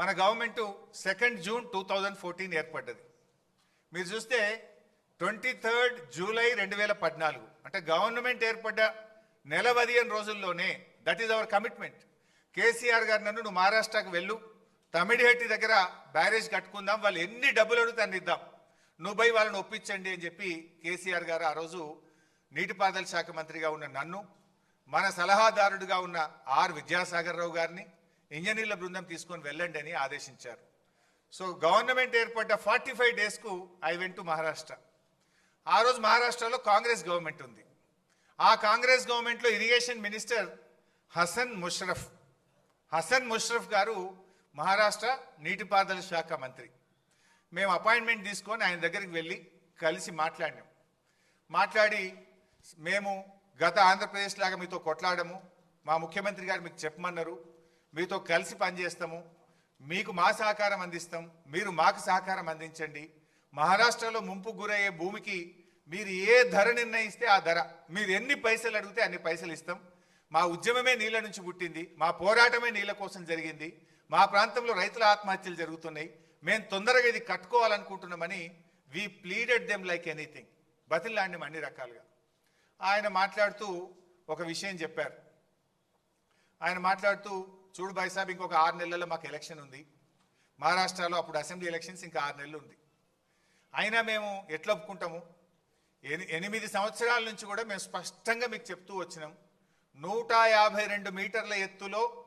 మన government second June two thousand fourteen ఏర్పడ్డది. మీరు చూస్తే ట్వంటీ థర్డ్ జూలై రెండు వేల పద్నాలుగు అంటే గవర్నమెంట్ ఏర్పడ్డ నెల పదిహేను రోజుల్లోనే that is our commitment KCR garu నన్ను నువ్వు మహారాష్ట్రకు వెళ్ళు తమిడిహట్టి దగ్గర బ్యారేజ్ కట్టుకుందాం వాళ్ళు ఎన్ని డబ్బులు అడుగుతాను ఇద్దాం. నువ్వు పోయి వాళ్ళని ఒప్పించండి అని చెప్పి కేసీఆర్ గారు ఆ రోజు నీటిపారుదల శాఖ మంత్రిగా ఉన్న నన్ను మన సలహాదారుడిగా ఉన్న ఆర్ విద్యాసాగర్ రావు గారిని ఇంజనీర్ల బృందం తీసుకొని వెళ్ళండి అని ఆదేశించారు. సో గవర్నమెంట్ ఏర్పడ్డ ఫార్టీ ఫైవ్ డేస్కు ఐ వెంట్ టు మహారాష్ట్ర. ఆ రోజు మహారాష్ట్రలో కాంగ్రెస్ గవర్నమెంట్ ఉంది. ఆ కాంగ్రెస్ గవర్నమెంట్లో ఇరిగేషన్ మినిస్టర్ హసన్ ముషరఫ్ హసన్ ముషరఫ్ గారు మహారాష్ట్ర నీటిపారుదల శాఖ మంత్రి. మేము అపాయింట్మెంట్ తీసుకొని ఆయన దగ్గరికి వెళ్ళి కలిసి మాట్లాడినాం. మాట్లాడి మేము గత ఆంధ్రప్రదేశ్ లాగా మీతో కొట్లాడము మా ముఖ్యమంత్రి గారు మీకు చెప్పమన్నారు మీతో కలిసి పనిచేస్తాము. మీకు మా సహకారం అందిస్తాం. మీరు మాకు సహకారం అందించండి. మహారాష్ట్రలో ముంపు గురయ్యే భూమికి మీరు ఏ ధర నిర్ణయిస్తే ఆ ధర. మీరు ఎన్ని పైసలు అడిగితే అన్ని పైసలు ఇస్తాం. మా ఉద్యమమే నీళ్ళ నుంచి పుట్టింది. మా పోరాటమే నీళ్ళ కోసం జరిగింది. మా ప్రాంతంలో రైతుల ఆత్మహత్యలు జరుగుతున్నాయి. మేము తొందరగా ఇది కట్టుకోవాలనుకుంటున్నామని we pleaded them like anything బతిలాండి అన్ని రకాలుగా. ఆయన మాట్లాడుతూ ఒక విషయం చెప్పారు. ఆయన మాట్లాడుతూ చూడు బైసాబ్ సాబ్ ఇంకొక ఆరు నెలల్లో మాకు ఎలక్షన్ ఉంది. మహారాష్ట్రలో అప్పుడు అసెంబ్లీ ఎలక్షన్స్ ఇంకా ఆరు నెలలు ఉంది. అయినా మేము ఎట్లా ఒప్పుకుంటాము? ఎని ఎనిమిది సంవత్సరాల నుంచి కూడా మేము స్పష్టంగా మీకు చెప్తూ వచ్చినాం. నూట యాభై రెండు మీటర్ల ఎత్తులో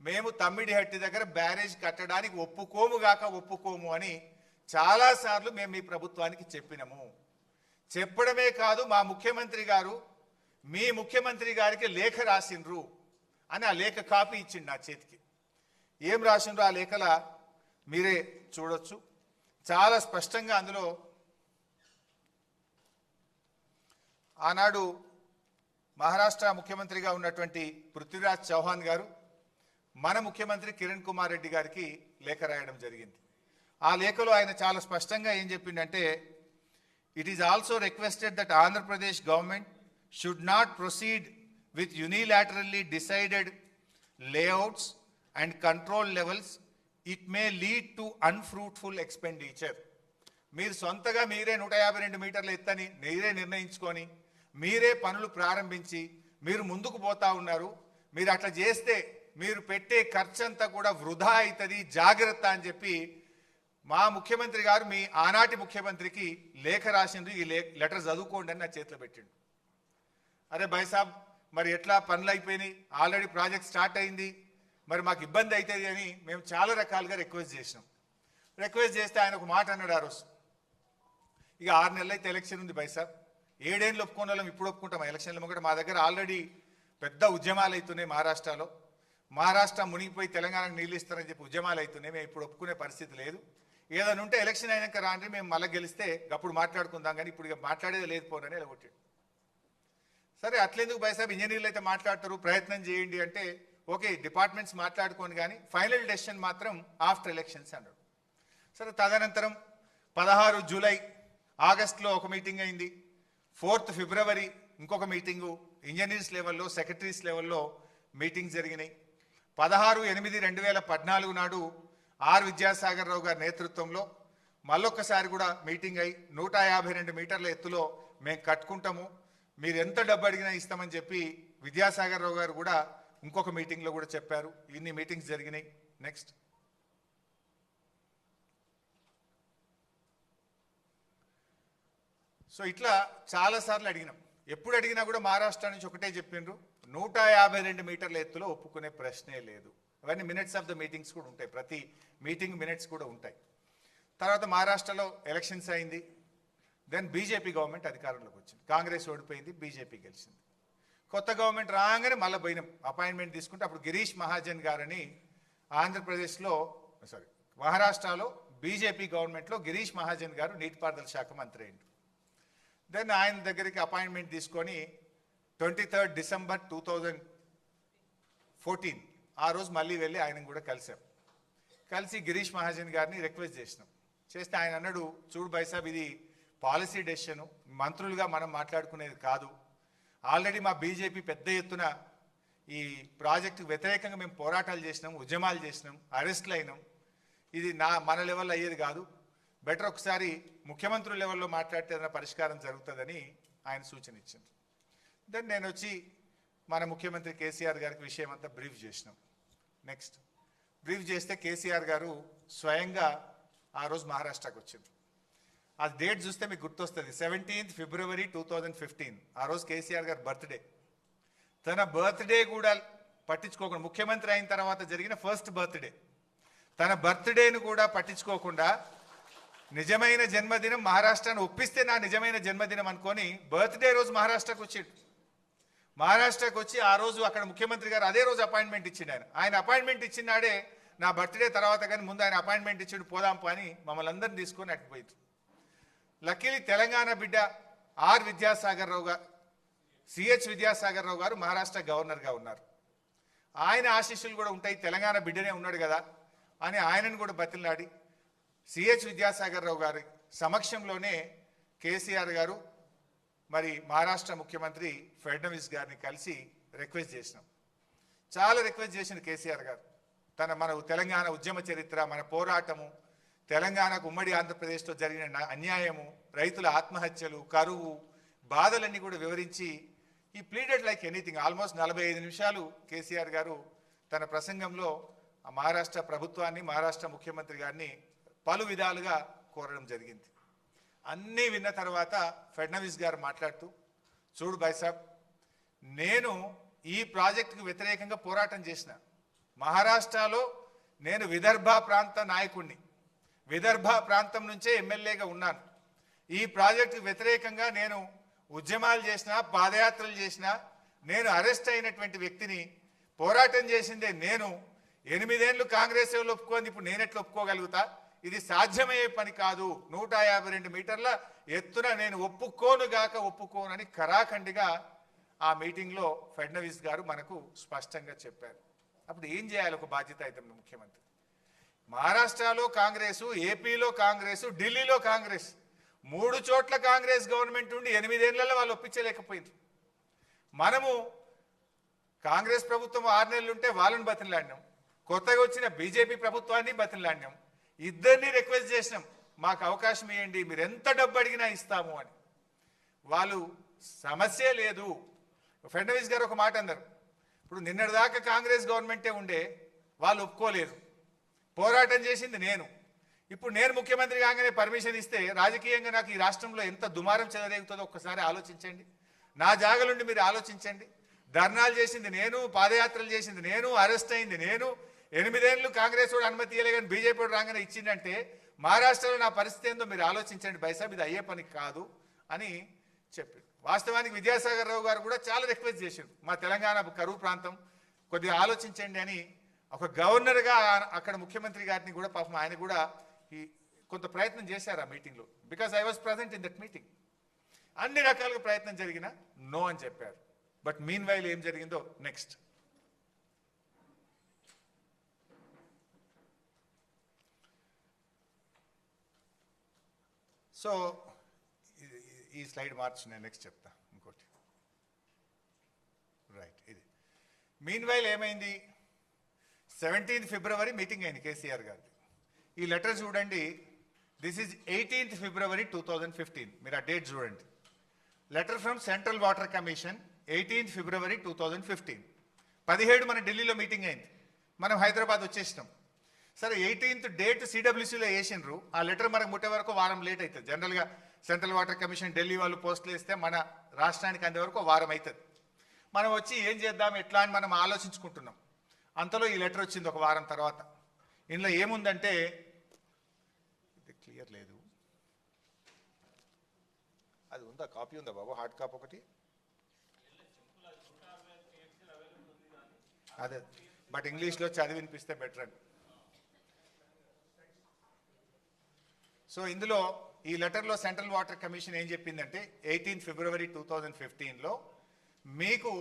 మేము తమ్మిడిహట్టి దగ్గర బ్యారేజ్ కట్టడానికి ఒప్పుకోము గాక ఒప్పుకోము అని చాలాసార్లు మేము మీ ప్రభుత్వానికి చెప్పినాము. చెప్పడమే కాదు మా ముఖ్యమంత్రి గారు మీ ముఖ్యమంత్రి గారికి లేఖ రాసిండ్రు. అని ఆ లేఖ కాపీ ఇచ్చిండు నా చేతికి. ఏం రాసిండ్రో ఆ లేఖల మీరే చూడొచ్చు. చాలా స్పష్టంగా అందులో ఆనాడు మహారాష్ట్ర ముఖ్యమంత్రిగా ఉన్నటువంటి పృథ్వీరాజ్ చౌహాన్ గారు మన ముఖ్యమంత్రి కిరణ్ కుమార్ రెడ్డి గారికి లేఖ రాయడం జరిగింది. ఆ లేఖలో ఆయన చాలా స్పష్టంగా ఏం చెప్పిండంటే it is also requested that Andhra Pradesh government should not proceed with unilaterally decided layouts and control levels it may lead to unfruitful expenditure. మీరు సొంతగా మీరే నూట యాభై రెండు మీటర్ల ఎత్తని మీరే నిర్ణయించుకొని మీరే పనులు ప్రారంభించి మీరు ముందుకు పోతా ఉన్నారు. మీరు అట్లా చేస్తే మీరు పెట్టే ఖర్చంతా కూడా వృధా అవుతుంది జాగ్రత్త అని చెప్పి మా ముఖ్యమంత్రి గారు మీ ఆనాటి ముఖ్యమంత్రికి లేఖ రాసిండ్రు. ఈ లే లెటర్ చదువుకోండి అని నా చేతిలో పెట్టిండు. అరే బైసాబ్ సాబ్ మరి ఎట్లా పనులు అయిపోయినాయి? ఆల్రెడీ ప్రాజెక్ట్ స్టార్ట్ అయింది. మరి మాకు ఇబ్బంది అవుతుంది అని మేము చాలా రకాలుగా రిక్వెస్ట్ చేసినాం. రిక్వెస్ట్ చేస్తే ఆయన ఒక మాట అన్నాడు ఆ రోజు. ఇక ఆరు నెలలు అయితే ఎలక్షన్ ఉంది బైసాబ్ ఏడేళ్ళు ఒప్పుకున్న వాళ్ళం ఇప్పుడు ఒప్పుకుంటాం. ఎలక్షన్లు ఒకటి మా దగ్గర ఆల్రెడీ పెద్ద ఉద్యమాలు అవుతున్నాయి మహారాష్ట్రలో. మహారాష్ట్ర మునిగిపోయి తెలంగాణకు నీళ్ళు ఇస్తారని చెప్పి ఉద్యమాలు అవుతున్నాయి మేము ఇప్పుడు ఒప్పుకునే పరిస్థితి లేదు. ఏదైనా ఉంటే ఎలక్షన్ అయినాక రాండి మేము మళ్ళీ గెలిస్తే అప్పుడు మాట్లాడుకుందాం. కానీ ఇప్పుడు ఇక మాట్లాడేది లేదు పోనని ఎలగొట్టాడు. సరే అట్లెందుకు బైసాబ్ ఇంజనీర్లు అయితే మాట్లాడతారు ప్రయత్నం చేయండి అంటే ఓకే డిపార్ట్మెంట్స్ మాట్లాడుకోండి కానీ ఫైనల్ డెసిషన్ మాత్రం ఆఫ్టర్ ఎలక్షన్స్ అన్నాడు. సరే తదనంతరం పదహారు జూలై ఆగస్ట్లో ఒక మీటింగ్ అయింది. ఫోర్త్ ఫిబ్రవరి ఇంకొక మీటింగు ఇంజనీర్స్ లెవెల్లో సెక్రటరీస్ లెవెల్లో మీటింగ్ జరిగినాయి. పదహారు ఎనిమిది రెండు వేల పద్నాలుగు నాడు ఆర్ విద్యాసాగర్ రావు గారి నేతృత్వంలో మళ్ళొక్కసారి కూడా మీటింగ్ అయి నూట యాభై రెండు మీటర్ల ఎత్తులో మేము కట్టుకుంటాము. మీరు ఎంత డబ్బు అడిగినా ఇస్తామని చెప్పి విద్యాసాగర్ రావు గారు కూడా ఇంకొక మీటింగ్లో కూడా చెప్పారు. ఇన్ని మీటింగ్స్ జరిగినాయి. నెక్స్ట్ సో ఇట్లా చాలాసార్లు అడిగినాం. ఎప్పుడు అడిగినా కూడా మహారాష్ట్ర నుంచి ఒకటే చెప్పిండ్రు. నూట యాభై రెండు మీటర్ల ఎత్తులో ఒప్పుకునే ప్రశ్నే లేదు. అవన్నీ మినిట్స్ ఆఫ్ ద మీటింగ్స్ కూడా ఉంటాయి. ప్రతి మీటింగ్ మినిట్స్ కూడా ఉంటాయి. తర్వాత మహారాష్ట్రలో ఎలక్షన్స్ అయింది. దెన్ బీజేపీ గవర్నమెంట్ అధికారంలోకి వచ్చింది. కాంగ్రెస్ ఓడిపోయింది బీజేపీ గెలిచింది. కొత్త గవర్నమెంట్ రాగానే మళ్ళీ పోయినాం అపాయింట్మెంట్ తీసుకుంటే అప్పుడు గిరీష్ మహాజన్ గారని ఆంధ్రప్రదేశ్లో సారీ మహారాష్ట్రలో బీజేపీ గవర్నమెంట్లో గిరీష్ మహాజన్ గారు నీటిపారుదల శాఖ మంత్రి అయింది దెన్ ఆయన దగ్గరికి అపాయింట్మెంట్ తీసుకొని twenty third December two thousand fourteen ఆ రోజు మళ్ళీ వెళ్ళి ఆయన కూడా కలిసాం. కలిసి గిరీష్ మహాజన్ గారిని రిక్వెస్ట్ చేసినాం. చేస్తే ఆయన అన్నాడు చూడు బైసాబ్ ఇది పాలసీ డెసిషను మంత్రులుగా మనం మాట్లాడుకునేది కాదు. ఆల్రెడీ మా బీజేపీ పెద్ద ఎత్తున ఈ ప్రాజెక్టు వ్యతిరేకంగా మేము పోరాటాలు చేసినాం ఉద్యమాలు చేసినాం అరెస్ట్లు అయినాం. ఇది నా మన లెవెల్లో అయ్యేది కాదు. బెటర్ ఒకసారి ముఖ్యమంత్రుల లెవెల్లో మాట్లాడితే ఏదైనా పరిష్కారం జరుగుతుందని ఆయన సూచన ఇచ్చింది. దెన్ నేను వచ్చి మన ముఖ్యమంత్రి కేసీఆర్ గారికి విషయం అంతా బ్రీఫ్ చేసినాం. నెక్స్ట్. బ్రీఫ్ చేస్తే కేసీఆర్ గారు స్వయంగా ఆ రోజు మహారాష్ట్రకు వచ్చింది ఆ డేట్ చూస్తే మీకు గుర్తొస్తుంది. Seventeenth February two thousand fifteen ఆ రోజు కేసీఆర్ గారి బర్త్డే తన బర్త్డే కూడా పట్టించుకోకుండా ముఖ్యమంత్రి అయిన తర్వాత జరిగిన ఫస్ట్ బర్త్డే తన బర్త్డేను కూడా పట్టించుకోకుండా నిజమైన జన్మదినం మహారాష్ట్రను ఒప్పిస్తే నా నిజమైన జన్మదినం అనుకొని బర్త్డే రోజు మహారాష్ట్రకు వచ్చిండు. మహారాష్ట్రకు వచ్చి ఆ రోజు అక్కడ ముఖ్యమంత్రి గారు అదే రోజు అపాయింట్మెంట్ ఇచ్చిండు ఆయన. ఆయన అపాయింట్మెంట్ ఇచ్చినాడే నా బర్త్డే తర్వాత కానీ ముందు ఆయన అపాయింట్మెంట్ ఇచ్చిండు పోదాం పని మమ్మల్ని అందరిని తీసుకొని అటుపోయింది లక్కీలి తెలంగాణ బిడ్డ ఆర్ విద్యాసాగర్ రావు గారు సిహెచ్ విద్యాసాగర్ రావు గారు మహారాష్ట్ర గవర్నర్గా ఉన్నారు. ఆయన ఆశీస్సులు కూడా ఉంటాయి తెలంగాణ బిడ్డనే ఉన్నాడు కదా అని ఆయనను కూడా బతిలాడి సిహెచ్ విద్యాసాగర్ రావు గారి సమక్షంలోనే కేసీఆర్ గారు మరి మహారాష్ట్ర ముఖ్యమంత్రి ఫడ్నవీస్ గారిని కలిసి రిక్వెస్ట్ చేసినాం. చాలా రిక్వెస్ట్ చేసిన కేసీఆర్ గారు. తన మన తెలంగాణ ఉద్యమ చరిత్ర మన పోరాటము తెలంగాణకు ఉమ్మడి ఆంధ్రప్రదేశ్లో జరిగిన అన్యాయము రైతుల ఆత్మహత్యలు కరువు బాధలన్నీ కూడా వివరించి ఈ ప్లీడెడ్ లైక్ ఎనీథింగ్ ఆల్మోస్ట్ నలభై ఐదు నిమిషాలు కేసీఆర్ గారు తన ప్రసంగంలో మహారాష్ట్ర ప్రభుత్వాన్ని మహారాష్ట్ర ముఖ్యమంత్రి గారిని పలు విధాలుగా కోరడం జరిగింది. అన్నీ విన్న తర్వాత ఫడ్నవీస్ గారు మాట్లాడుతూ చూడు బైసాబ్ నేను ఈ ప్రాజెక్టుకు వ్యతిరేకంగా పోరాటం చేసిన. మహారాష్ట్రలో నేను విదర్భ ప్రాంత నాయకుడిని విదర్భ ప్రాంతం నుంచే ఎమ్మెల్యేగా ఉన్నాను. ఈ ప్రాజెక్టు వ్యతిరేకంగా నేను ఉద్యమాలు చేసిన పాదయాత్రలు చేసిన నేను అరెస్ట్ అయినటువంటి వ్యక్తిని పోరాటం చేసిందే నేను. ఎనిమిదేళ్ళు కాంగ్రెస్ ఒప్పుకోంది? ఇప్పుడు నేను ఎట్లా ఒప్పుకోగలుగుతా? ఇది సాధ్యమయ్యే పని కాదు. నూట యాభై రెండు మీటర్ల ఎత్తున నేను ఒప్పుకోనుగాక ఒప్పుకోనని కరాఖండిగా ఆ మీటింగ్లో ఫడ్నవీస్ గారు మనకు స్పష్టంగా చెప్పారు. అప్పుడు ఏం చేయాలి? ఒక బాధ్యత అయితే ముఖ్యమంత్రి. మహారాష్ట్రలో కాంగ్రెసు ఏపీలో కాంగ్రెసు ఢిల్లీలో కాంగ్రెస్. మూడు చోట్ల కాంగ్రెస్ గవర్నమెంట్ ఉండి ఎనిమిదేళ్ళలో వాళ్ళు ఒప్పించలేకపోయింది మనము కాంగ్రెస్ ప్రభుత్వం ఆరు నెలలు ఉంటే వాళ్ళని బతిలాడినాం. కొత్తగా వచ్చిన బీజేపీ ప్రభుత్వాన్ని బతిలాడినాం. ఇద్దరిని రిక్వెస్ట్ చేసినాం మాకు అవకాశం ఇవ్వండి మీరు ఎంత డబ్బు అడిగినా ఇస్తాము అని. వాళ్ళు సమస్య లేదు. ఫడ్నవీస్ గారు ఒక మాట అన్నారు. ఇప్పుడు నిన్నటిదాకా కాంగ్రెస్ గవర్నమెంటే ఉండే వాళ్ళు ఒప్పుకోలేదు పోరాటం చేసింది నేను. ఇప్పుడు నేను ముఖ్యమంత్రి కాగానే పర్మిషన్ ఇస్తే రాజకీయంగా నాకు ఈ రాష్ట్రంలో ఎంత దుమారం చెలరేగుతుందో ఒక్కసారి ఆలోచించండి. నా జాగలుండి మీరు ఆలోచించండి. ధర్నాలు చేసింది నేను పాదయాత్రలు చేసింది నేను అరెస్ట్ అయింది నేను. ఎనిమిదేళ్ళు కాంగ్రెస్ వాడు అనుమతి ఇవ్వలే కానీ బీజేపీ వాడు రాగానే ఇచ్చిందంటే మహారాష్ట్రలో నా పరిస్థితి ఏందో మీరు ఆలోచించండి బైసాబ్ ఇది అయ్యే పని కాదు అని చెప్పారు వాస్తవానికి విద్యాసాగర్ రావు గారు కూడా చాలా రిక్వెస్ట్ చేశారు. మా తెలంగాణ కరువు ప్రాంతం కొద్దిగా ఆలోచించండి అని ఒక గవర్నర్గా అక్కడ ముఖ్యమంత్రి గారిని కూడా పాపం ఆయన కూడా ఈ కొంత ప్రయత్నం చేశారు ఆ మీటింగ్లో. Because I was present in that meeting అన్ని రకాలుగా ప్రయత్నం జరిగినా నో అని చెప్పారు. బట్ మీన్ వైల్ ఏం జరిగిందో నెక్స్ట్ సో ఈ స్లైడ్ మార్చి నేను నెక్స్ట్ చెప్తా ఇంకోటి. రైట్ ఇది. మీన్ వైల్ ఏమైంది? సెవెంటీన్త్ ఫిబ్రవరి మీటింగ్ అయింది కేసీఆర్ గారిది. ఈ లెటర్ చూడండి. This is eighteenth February two thousand fifteen మీరు ఆ డేట్ చూడండి. Letter from central water commission eighteenth February two thousand fifteen పదిహేడు మన ఢిల్లీలో మీటింగ్ అయింది. మనం హైదరాబాద్ వచ్చేసినాం. సరే ఎయిటీన్త్ డేట్ సిడబ్ల్యూసీలో వేసిండ్రు. ఆ లెటర్ మనకు ముట్టే వరకు వారం లేట్ అవుతుంది జనరల్గా సెంట్రల్ వాటర్ కమిషన్ ఢిల్లీ వాళ్ళు పోస్టులు వేస్తే మన రాష్ట్రానికి అందే వరకు వారం అవుతుంది మనం వచ్చి ఏం చేద్దాం ఎట్లా అని మనం ఆలోచించుకుంటున్నాం. అంతలో ఈ లెటర్ వచ్చింది ఒక వారం తర్వాత. ఇందులో ఏముందంటే ఇది క్లియర్ లేదు. అది ఉందా? కాపీ ఉందా బాబు? హార్డ్ కాపీ ఒకటి? అదే. బట్ ఇంగ్లీష్లో చదివి వినిపిస్తే బెటర్ అని. సో ఇందులో ఈ లెటర్లో సెంట్రల్ వాటర్ కమిషన్ ఏం చెప్పిందంటే ఎయిటీన్ ఫిబ్రవరి టూ థౌజండ్ ఫిఫ్టీన్లో మీకు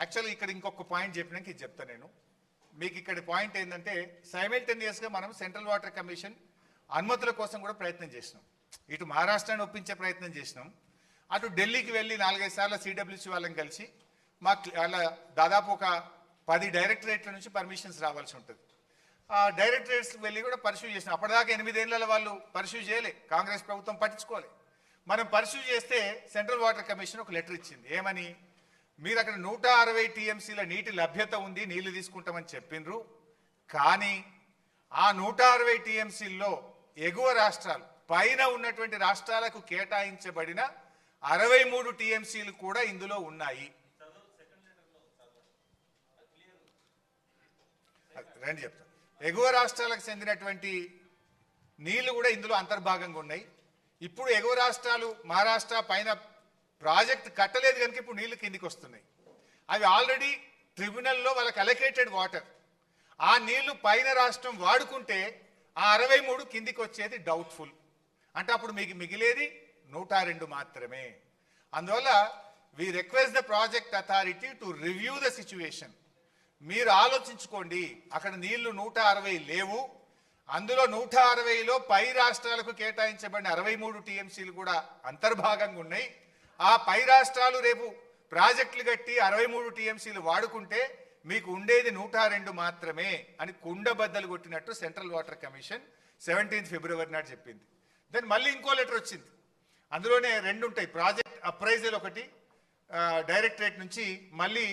యాక్చువల్లీ ఇక్కడ ఇంకొక పాయింట్ చెప్పినాక ఇది చెప్తా నేను. మీకు ఇక్కడ పాయింట్ ఏంటంటే సైమిల్టేనియస్గా మనం సెంట్రల్ వాటర్ కమిషన్ అనుమతుల కోసం కూడా ప్రయత్నం చేసినాం. ఇటు మహారాష్ట్రాన్ని ఒప్పించే ప్రయత్నం చేసినాం. అటు ఢిల్లీకి వెళ్ళి నాలుగైదు సార్లు సిడబ్ల్యూసి వాళ్ళని కలిసి మాకు అలా దాదాపు ఒక పది డైరెక్టరేట్ల నుంచి పర్మిషన్స్ రావాల్సి ఉంటుంది. ఆ డైరెక్టరేట్స్కి వెళ్ళి కూడా పర్సూ చేసినాం. అప్పటిదాకా ఎనిమిదేళ్ళ వాళ్ళు పర్సూ చేయలే. కాంగ్రెస్ ప్రభుత్వం పట్టించుకోలే. మనం పర్సూ చేస్తే సెంట్రల్ వాటర్ కమిషన్ ఒక లెటర్ ఇచ్చింది. ఏమని? మీరు అక్కడ నూట అరవై టీఎంసీల నీటి లభ్యత ఉంది నీళ్ళు తీసుకుంటామని చెప్పిండ్రు. కానీ ఆ నూట అరవై టీఎంసీల్లో ఎగువ రాష్ట్రాలు పైన ఉన్నటువంటి రాష్ట్రాలకు కేటాయించబడిన అరవై మూడు టీఎంసీలు కూడా ఇందులో ఉన్నాయి. రండి చెప్తాను ఎగువ రాష్ట్రాలకు చెందినటువంటి నీళ్ళు కూడా ఇందులో అంతర్భాగంగా ఉన్నాయి. ఇప్పుడు ఎగువ రాష్ట్రాలు మహారాష్ట్ర పైన ప్రాజెక్ట్ కట్టలేదు కనుక ఇప్పుడు నీళ్ళు కిందికి వస్తున్నాయి. అవి ఆల్రెడీ ట్రిబ్యునల్లో వాళ్ళకి అలకేటెడ్ వాటర్ ఆ నీళ్ళు పైన రాష్ట్రం వాడుకుంటే ఆ అరవై మూడు కిందికి వచ్చేది డౌట్ఫుల్ అంటే అప్పుడు మీకు మిగిలేది నూట రెండు మాత్రమే. అందువల్ల we request the project authority to review the situation మీరు ఆలోచించుకోండి అక్కడ నీళ్ళు నూట అరవై లేవు. అందులో నూట అరవైలో పై రాష్ట్రాలకు కేటాయించబడిన అరవై మూడు టీఎంసీలు కూడా అంతర్భాగంగా ఉన్నాయి. ఆ పై రాష్ట్రాలు రేపు ప్రాజెక్టులు కట్టి అరవై మూడు టీఎంసీలు వాడుకుంటే మీకు ఉండేది నూట రెండు మాత్రమే అని కుండబద్దలు కొట్టినట్టు central water commission seventeenth February నాడు చెప్పింది. దెన్ మళ్ళీ ఇంకో లెటర్ వచ్చింది. అందులోనే రెండు ఉంటాయి. ప్రాజెక్ట్ అప్రైజల్ ఒకటి డైరెక్టరేట్ నుంచి మళ్ళీ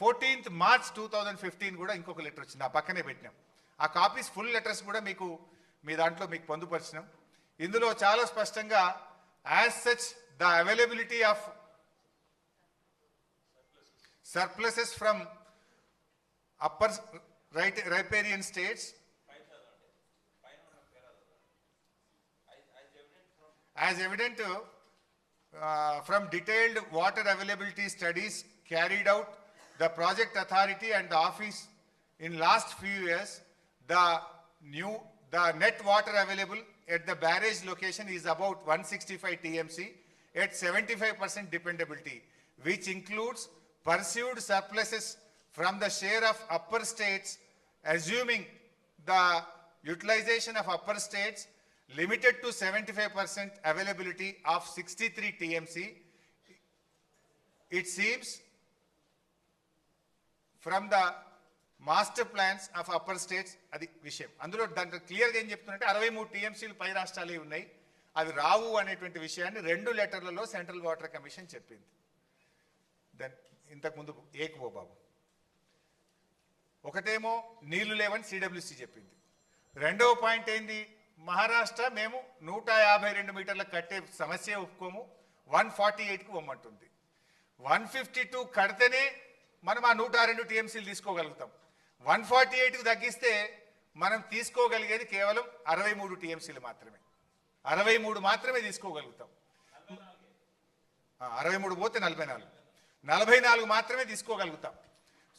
fourteenth March two thousand fifteen కూడా ఇంకొక లెటర్ వచ్చింది. ఆ పక్కనే పెట్టినాం. ఆ కాపీస్ ఫుల్ లెటర్స్ కూడా మీకు మీ దాంట్లో మీకు పొందుపరిచినాం. ఇందులో చాలా స్పష్టంగా as such the availability of surpluses from upper right, riparian states. As evident uh, from detailed water availability studies carried out the project authority and the office in last few years the new the net water available at the barrage location is about 165 tmc at 75% dependability, which includes pursued surpluses from the share of upper states, assuming the utilization of upper states limited to 75% availability of 63 TMC. It seems from the master plans of upper states అది విషయం అందులో దాంట్లో క్లియర్గా ఏం చెప్తున్నట్టే అరవై మూడు టీఎంసీలు పై రాష్ట్రాలే ఉన్నాయి అవి రావు అనేటువంటి విషయాన్ని రెండు లెటర్లలో సెంట్రల్ వాటర్ కమిషన్ చెప్పింది. దెన్ ఇంతకుముందు ఏకువో బాబు. ఒకటేమో నీళ్ళు లేవని సిడబ్ల్యూసి చెప్పింది. రెండవ పాయింట్ ఏంది? మహారాష్ట్ర మేము నూట యాభై రెండు మీటర్లకు కట్టే సమస్య ఒప్పుకోము. వన్ ఫార్టీ ఎయిట్కి పొమ్మంటుంది. వన్ ఫిఫ్టీ టూ కడితేనే మనం ఆ నూట రెండు టీఎంసీలు తీసుకోగలుగుతాం. వన్ ఫార్టీ ఎయిట్కి తగ్గిస్తే మనం తీసుకోగలిగేది కేవలం అరవై మూడు టీఎంసీలు మాత్రమే. అరవై మూడు మాత్రమే తీసుకోగలుగుతాం. అరవై మూడు పోతే నలభై నాలుగు. నలభై నాలుగు మాత్రమే తీసుకోగలుగుతాం.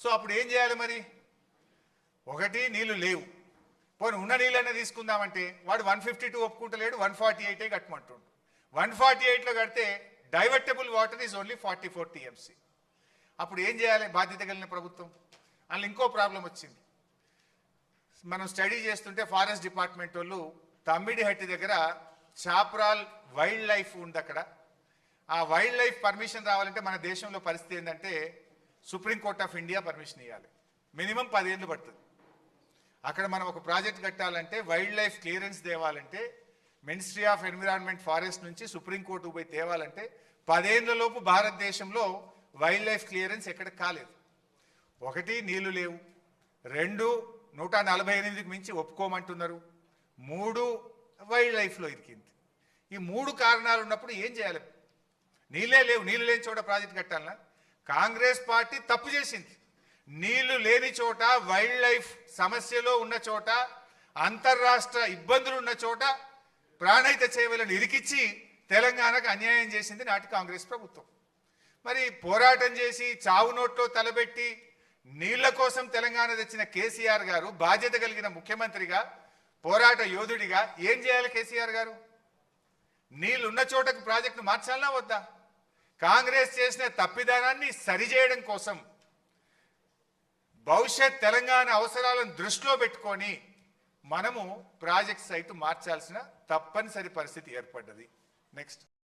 సో అప్పుడు ఏం చేయాలి మరి? ఒకటి నీళ్ళు లేవు. పోనీ ఉన్న నీళ్ళనే తీసుకుందామంటే వాడు వన్ ఫిఫ్టీ టూ ఒప్పుకుంటలేడు వన్ ఫార్టీ ఎయిటే కట్టమంటుండు. వన్ ఫార్టీ ఎయిట్లో కడితే divertible water is only forty four TMC. అప్పుడు ఏం చేయాలి? బాధ్యత కలిగిన ప్రభుత్వం. అందులో ఇంకో ప్రాబ్లం వచ్చింది. మనం స్టడీ చేస్తుంటే ఫారెస్ట్ డిపార్ట్మెంట్ వాళ్ళు తమ్మిడిహట్టి దగ్గర చాప్రాల్ వైల్డ్ లైఫ్ ఉంది అక్కడ ఆ వైల్డ్ లైఫ్ పర్మిషన్ రావాలంటే మన దేశంలో పరిస్థితి ఏంటంటే Supreme Court of India permission ఇవ్వాలి మినిమం పదేళ్ళు పడుతుంది. అక్కడ మనం ఒక ప్రాజెక్ట్ కట్టాలంటే వైల్డ్ లైఫ్ క్లియరెన్స్ తేవాలంటే మినిస్ట్రీ ఆఫ్ ఎన్విరాన్మెంట్ ఫారెస్ట్ నుంచి సుప్రీంకోర్టుకు పోయి తేవాలంటే పదేళ్ళలోపు భారతదేశంలో వైల్డ్ లైఫ్ క్లియరెన్స్ ఎక్కడ కాలేదు. ఒకటి నీళ్ళు లేవు. రెండు నూట నలభై ఎనిమిదికి మించి ఒప్పుకోమంటున్నారు. మూడు వైల్డ్ లైఫ్లో ఇరికింది. ఈ మూడు కారణాలు ఉన్నప్పుడు ఏం చేయాలి? నీళ్ళే లేవు నీళ్ళు లేని చోట ప్రాజెక్ట్ కట్టాలన్నా కాంగ్రెస్ పార్టీ తప్పు చేసింది. నీళ్ళు లేని చోట వైల్డ్ లైఫ్ సమస్యలో ఉన్న చోట అంతర్రాష్ట్ర ఇబ్బందులు ఉన్న చోట ప్రాణహిత సేవలను ఇరికిచ్చి తెలంగాణకు అన్యాయం చేసింది నాటి కాంగ్రెస్ ప్రభుత్వం. మరి పోరాటం చేసి చావు నోట్లో తలబెట్టి నీళ్ళ కోసం తెలంగాణ తెచ్చిన కేసీఆర్ గారు బాధ్యత కలిగిన ముఖ్యమంత్రిగా పోరాట యోధుడిగా ఏం చేయాలి కేసీఆర్ గారు? నీళ్ళున్న చోటకు ప్రాజెక్టు మార్చాలనా వద్దా? కాంగ్రెస్ చేసిన తప్పిదానాన్ని సరిచేయడం కోసం భవిష్యత్ తెలంగాణ అవసరాలను దృష్టిలో పెట్టుకొని మనము ప్రాజెక్ట్ సైట్ మార్చాల్సిన తప్పనిసరి పరిస్థితి ఏర్పడ్డది. నెక్స్ట్